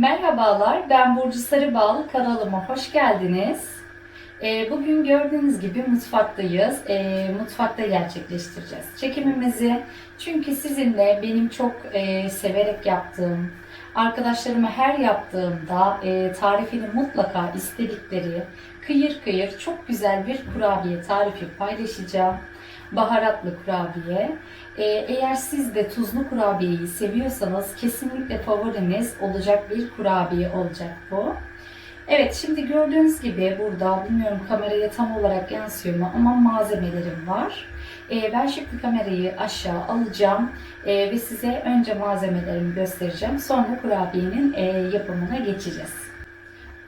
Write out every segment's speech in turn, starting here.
Merhabalar, ben Burcu Sarıbal. Kanalıma hoş geldiniz. Ee, Bugün gördüğünüz gibi mutfaktayız. Ee, Mutfakta gerçekleştireceğiz çekimimizi. Çünkü sizinle benim çok e, severek yaptığım, arkadaşlarıma her yaptığımda e, tarifini mutlaka istedikleri kıyır kıyır çok güzel bir kurabiye tarifi paylaşacağım. Baharatlı kurabiye. Ee, eğer siz de tuzlu kurabiyeyi seviyorsanız kesinlikle favoriniz olacak bir kurabiye olacak bu. Evet şimdi gördüğünüz gibi burada bilmiyorum kameraya tam olarak yansıyor mu ama malzemelerim var. Ee, ben şimdi kamerayı aşağı alacağım ee, ve size önce malzemelerimi göstereceğim. Sonra kurabiyenin e, yapımına geçeceğiz.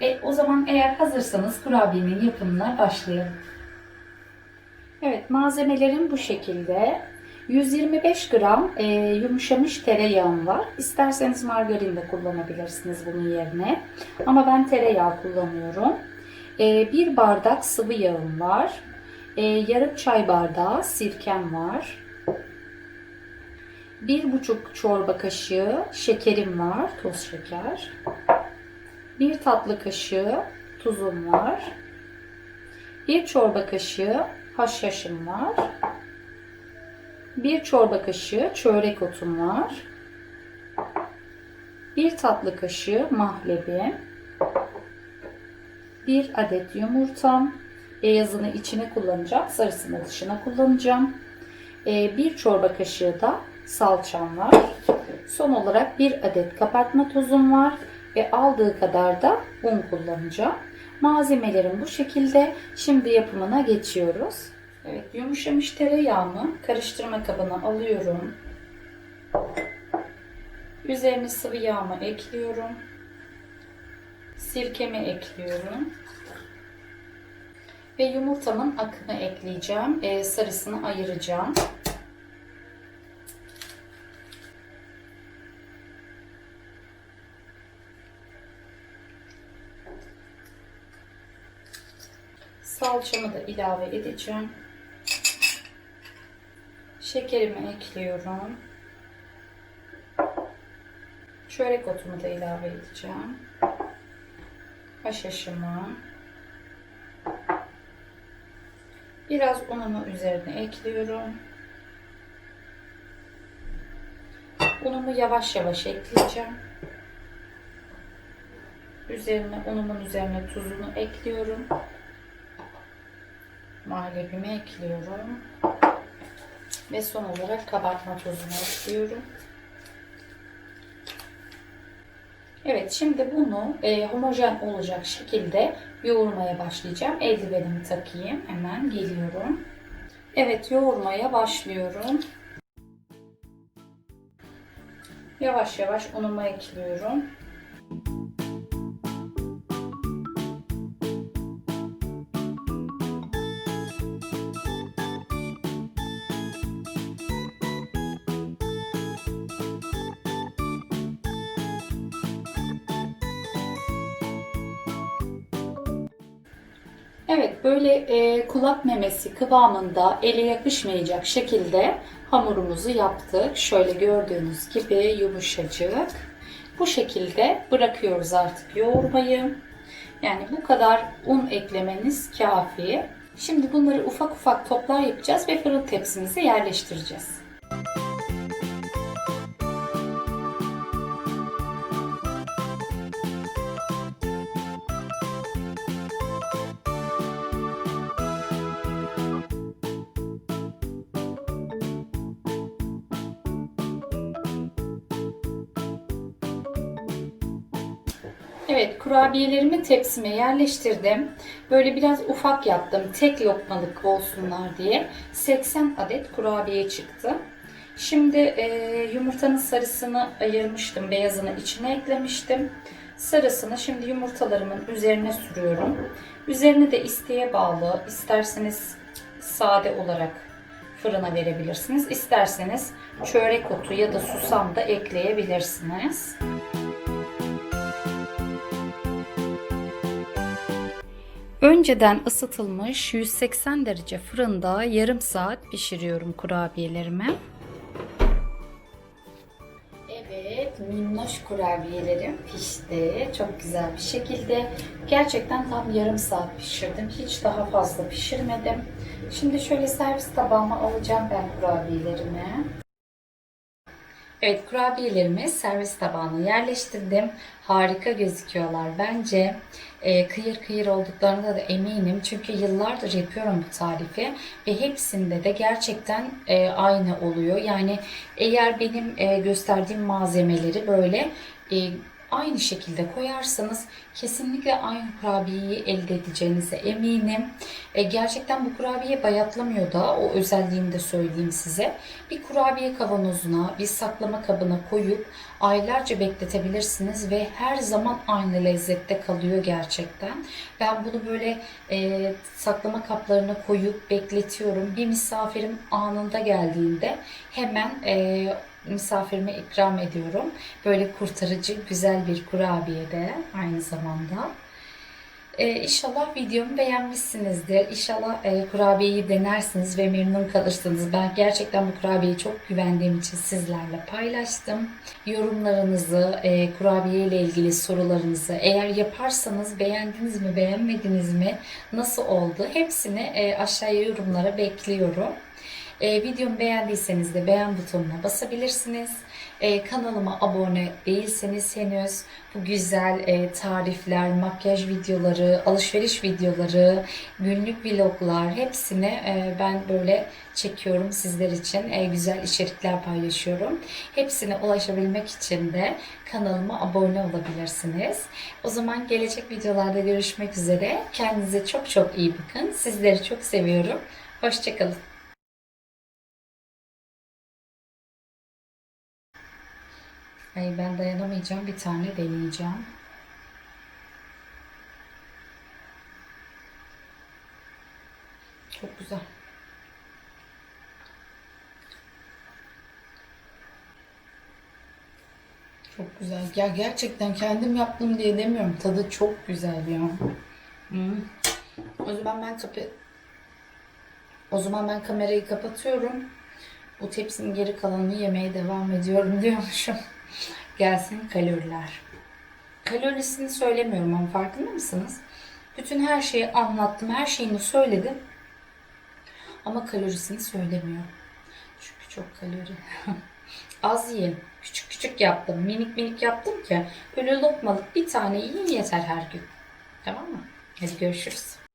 E, o zaman eğer hazırsanız kurabiyenin yapımına başlayalım. Evet malzemelerim bu şekilde. 125 gram e, yumuşamış tereyağım var. İsterseniz margarin de kullanabilirsiniz bunun yerine. Ama ben tereyağı kullanıyorum. E, bir bardak sıvı yağım var. E, yarım çay bardağı sirkem var. Bir buçuk çorba kaşığı şekerim var. Toz şeker. Bir tatlı kaşığı tuzum var. Bir çorba kaşığı haşhaşım var. Bir çorba kaşığı çörek otum var. Bir tatlı kaşığı mahlebi. Bir adet yumurtam. Beyazını içine kullanacağım. Sarısını dışına kullanacağım. Ee, Bir çorba kaşığı da salçam var. Son olarak bir adet kabartma tozum var. Ve aldığı kadar da un kullanacağım. Malzemelerim bu şekilde. Şimdi yapımına geçiyoruz. Evet, yumuşamış tereyağımı karıştırma kabına alıyorum. Üzerine sıvı yağımı ekliyorum. Sirkemi ekliyorum. Ve yumurtamın akını ekleyeceğim. Ee, sarısını ayıracağım. Salçamı da ilave edeceğim. Şekerimi ekliyorum. Çörek otumu da ilave edeceğim. Haşhaşımı. Biraz unumu üzerine ekliyorum. Unumu yavaş yavaş ekleyeceğim. Üzerine unumun üzerine tuzunu ekliyorum. Mahlebimi ekliyorum. Ve son olarak kabartma tozunu ekliyorum. Evet şimdi bunu e, homojen olacak şekilde yoğurmaya başlayacağım. Eldivenimi takayım. Hemen geliyorum. Evet yoğurmaya başlıyorum. Yavaş yavaş unumu ekliyorum. Evet böyle e, kulak memesi kıvamında ele yapışmayacak şekilde hamurumuzu yaptık. Şöyle gördüğünüz gibi yumuşacık. Bu şekilde bırakıyoruz artık yoğurmayı. Yani bu kadar un eklemeniz kafi. Şimdi bunları ufak ufak toplar yapacağız ve fırın tepsimize yerleştireceğiz. Evet kurabiyelerimi tepsime yerleştirdim. Böyle biraz ufak yaptım. Tek lokmalık olsunlar diye. 80 adet kurabiye çıktı. Şimdi e, yumurtanın sarısını ayırmıştım. Beyazını içine eklemiştim. Sarısını şimdi yumurtalarımın üzerine sürüyorum. Üzerine de isteğe bağlı. isterseniz sade olarak fırına verebilirsiniz. İsterseniz çörek otu ya da susam da ekleyebilirsiniz. Önceden ısıtılmış 180 derece fırında yarım saat pişiriyorum kurabiyelerimi. Evet, minnoş kurabiyelerim pişti. Çok güzel bir şekilde. Gerçekten tam yarım saat pişirdim. Hiç daha fazla pişirmedim. Şimdi şöyle servis tabağıma alacağım ben kurabiyelerimi. Evet, kurabiyelerimi servis tabağına yerleştirdim. Harika gözüküyorlar bence. Ee, kıyır kıyır olduklarında da eminim. Çünkü yıllardır yapıyorum bu tarifi. Ve hepsinde de gerçekten e, aynı oluyor. Yani eğer benim e, gösterdiğim malzemeleri böyle e, aynı şekilde koyarsanız kesinlikle aynı kurabiyeyi elde edeceğinize eminim. E, gerçekten bu kurabiye bayatlamıyor da o özelliğini de söyleyeyim size. Bir kurabiye kavanozuna, bir saklama kabına koyup aylarca bekletebilirsiniz ve her zaman aynı lezzette kalıyor gerçekten. Ben bunu böyle e, saklama kaplarına koyup bekletiyorum. Bir misafirim anında geldiğinde hemen e, misafirime ikram ediyorum. Böyle kurtarıcı güzel bir kurabiye de aynı zamanda. Ee, inşallah videomu beğenmişsinizdir. İnşallah e, kurabiyeyi denersiniz ve memnun kalırsınız. Ben gerçekten bu kurabiyeyi çok güvendiğim için sizlerle paylaştım. Yorumlarınızı, e, kurabiye ile ilgili sorularınızı, eğer yaparsanız beğendiniz mi, beğenmediniz mi, nasıl oldu hepsini e, aşağıya yorumlara bekliyorum. E, videomu beğendiyseniz de beğen butonuna basabilirsiniz. E, kanalıma abone değilseniz henüz bu güzel e, tarifler, makyaj videoları, alışveriş videoları, günlük vloglar hepsini e, ben böyle çekiyorum sizler için. E, güzel içerikler paylaşıyorum. Hepsine ulaşabilmek için de kanalıma abone olabilirsiniz. O zaman gelecek videolarda görüşmek üzere. Kendinize çok çok iyi bakın. Sizleri çok seviyorum. Hoşçakalın. Ay ben dayanamayacağım. Bir tane deneyeceğim. Çok güzel. Çok güzel. Ya gerçekten kendim yaptım diye demiyorum. Tadı çok güzel ya. Hmm. O zaman ben kapı O zaman ben kamerayı kapatıyorum. Bu tepsinin geri kalanını yemeye devam ediyorum diyormuşum. Gelsin kaloriler. Kalorisini söylemiyorum ama farkında mısınız? Bütün her şeyi anlattım, her şeyini söyledim. Ama kalorisini söylemiyorum. Çünkü çok kalori. Az yiyin. Küçük küçük yaptım. Minik minik yaptım ki böyle lokmalık bir tane yiyin yeter her gün. Tamam mı? Hadi görüşürüz.